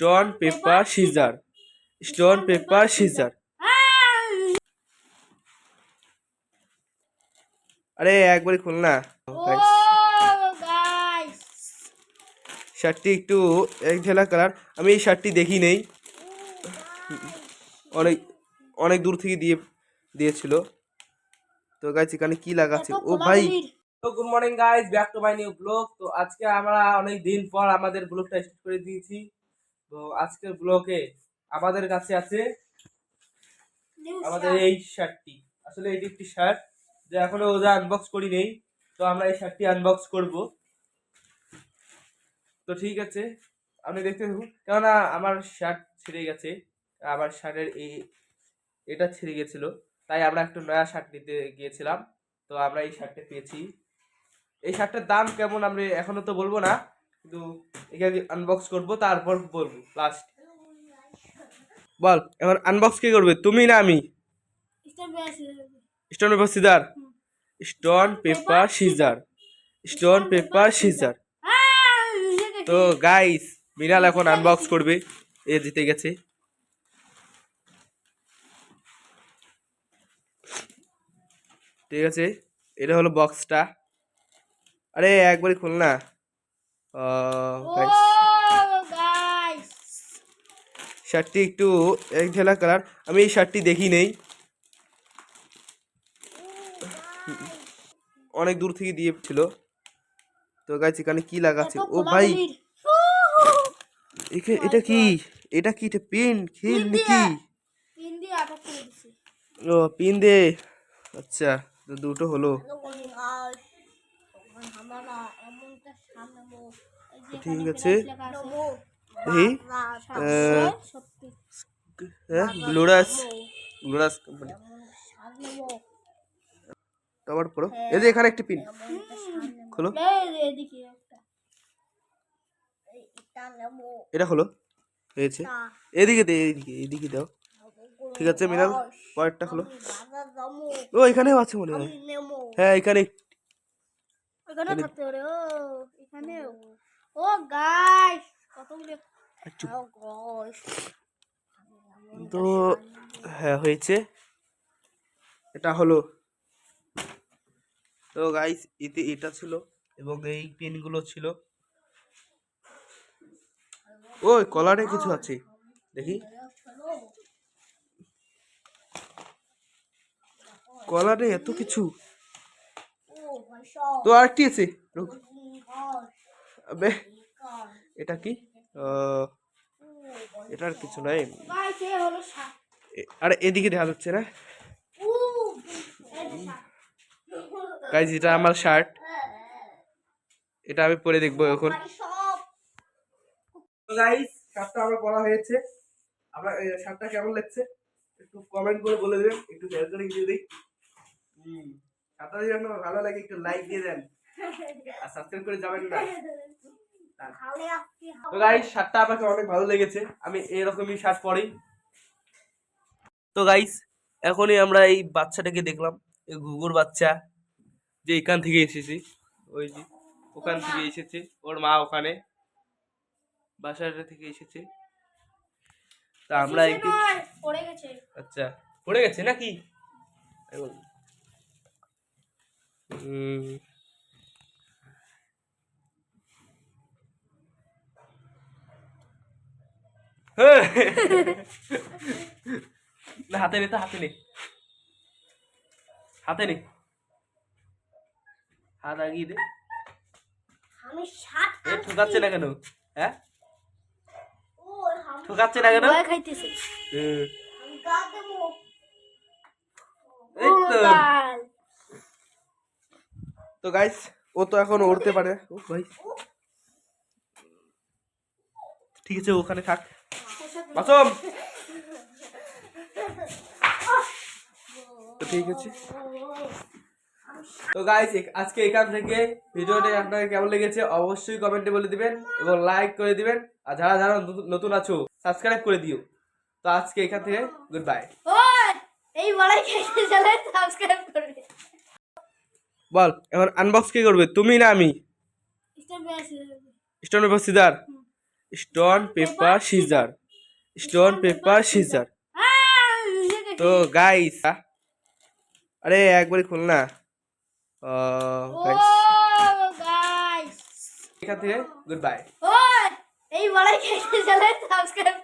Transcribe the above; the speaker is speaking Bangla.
Stone paper scissor. Stone paper scissor. আরে একবারই খোল না। শার্টটি একটু এক ঢেলা কালার আমি এই শার্টটি দেখি নেই। অনেক অনেক দূর থেকে দিয়ে দিয়েছিল। তো গাইস এখানে কি লাগাচ্ছে? ও ভাই। তো good morning guys back to my new blog তো আজকে আমরা অনেক দিন পর আমাদের ব্লগটা স্টার্ট করে দিয়েছি। তো আজকের ব্লগে আমাদের কাছে আছে আমাদের এই শার্টটি আসলে এটি একটি শার্ট যে এখনও ওরা আনবক্স করি নেই তো আমরা এই শার্টটি আনবক্স করব। তো ঠিক আছে আপনি দেখতে থাকুন। কেননা আমার শার্ট ছিঁড়ে গেছে আমার শার্টের এই এটা ছিঁড়ে গেছিল তাই আমরা একটু নয়া শার্ট নিতে গিয়েছিলাম। তো আমরা এই শার্টটা পেয়েছি। এই শার্টটার দাম কেমন আমরা এখনও তো বলব না কিন্তু এখানে আনবক্স করব তারপর বলব লাস্ট বল এখন আনবক্স কে করবে তুমি না আমি? Stone paper scissor stone paper scissor stone paper scissor তো গাইস মিনাল এখন আনবক্স করবে। এ জিতে গেছে। ঠিক আছে? এটা হলো বক্সটা আরে একবারই খোল না শার্টটি একটু এক ঢেলা কালার আমি এই শার্টটি দেখি নেই। অনেক দূর থেকে দিয়েছিল। তো গাইস এখানে কি লাগাচ্ছে ও ভাই। এটা কি? এটা কি? এটা পিন খিল নাকি? ও পিন দে। আচ্ছা তো দুটো হলো। ঠিক আছে। আহ, হ্যাঁ গ্লোরাস গ্লোরাস কোম্পানি তারপর পড়ো এই যে এখানে একটি পিন খোলো। এটা হলো হয়েছে। এদিকে দে এদিকে এদিকে দাও। ঠিক আছে মিনাল। পরেরটা হলো ও এখানেও আছে মনে হয়। হ্যাঁ এখানে এখানে থাকতে পারে ও এখানেও ও গাইস কতগুলো ও গাইস তো হ্যাঁ হয়েছে এটা হলো। তো গাইস এতে এটা ছিল এবং এই পেনগুলো ছিল। ওই কলারে কিছু আছে। দেখি। কলারে এত কিছু। তো আরেকটি আছে? রুক। আবে এটা কি? আহ, এটা আর কিছু নাই। আরে এদিকে দেখা যাচ্ছে না? গাইজ এটা আমার শার্ট। এটা আমি পরে দেখব এখন। গাইজ শার্টটা আমার পরা হয়েছে। আমার এই শার্টটা কেমন লাগছে? একটু কমেন্ট করে বলে দেবেন। একটু শেয়ার করে দিয়ে দিই। যদি আপনার ভালো লাগে একটু লাইক দিয়ে দেন। আর সাবস্ক্রাইব করে যাবেন না। তো গাইজ শার্টটা আমাকে অনেক ভালো লেগেছে। আমি এরকমই শার্ট পরি তো গাইজ এখনই আমরা এই বাচ্চাটাকে দেখলাম। এই ঘুঘুর বাচ্চা যে এখান থেকে এসেছি। ওই যে ওখান থেকে এসেছে। ওর মা ওখানে বাসাটা থেকে এসেছে। তা আমরা একটু আচ্ছা পড়ে গেছে নাকি। না হাতে নে তো হাতে নে। হাতে নে। হাত আগিয়ে দে। আমি সাত এ ঠকাচ্ছে না কেন? হ্যাঁ? ও আমি ঠকাচ্ছে না কেন? খাইতেছে। এই তো। তো গাইস ও তো এখন উড়তে পারে। ও ভাই। ঠিক আছে, ওখানে থাক। তো ঠিক আছে। তো গাইস আজকে এখান থেকে ভিডিওটি আপনাকে কেমন লেগেছে অবশ্যই কমেন্টে বলে দিবেন এবং লাইক করে দিবেন। আর যারা যারা নতুন- আছো সাবস্ক্রাইব করে দিও। তো আজকে এখান থেকে গুড বাই এই বড়াই চলে সাবস্ক্রাইব বল এখন আনবক্স কে করবে? তুমি না আমি? Stone paper scissor stone paper scissor stone paper scissor তো গাইস আরে একবারই খুল না। গাইস এখান থেকে গুড বাই ও এই বড়াই খেতে চলে সাবস্ক্রাইব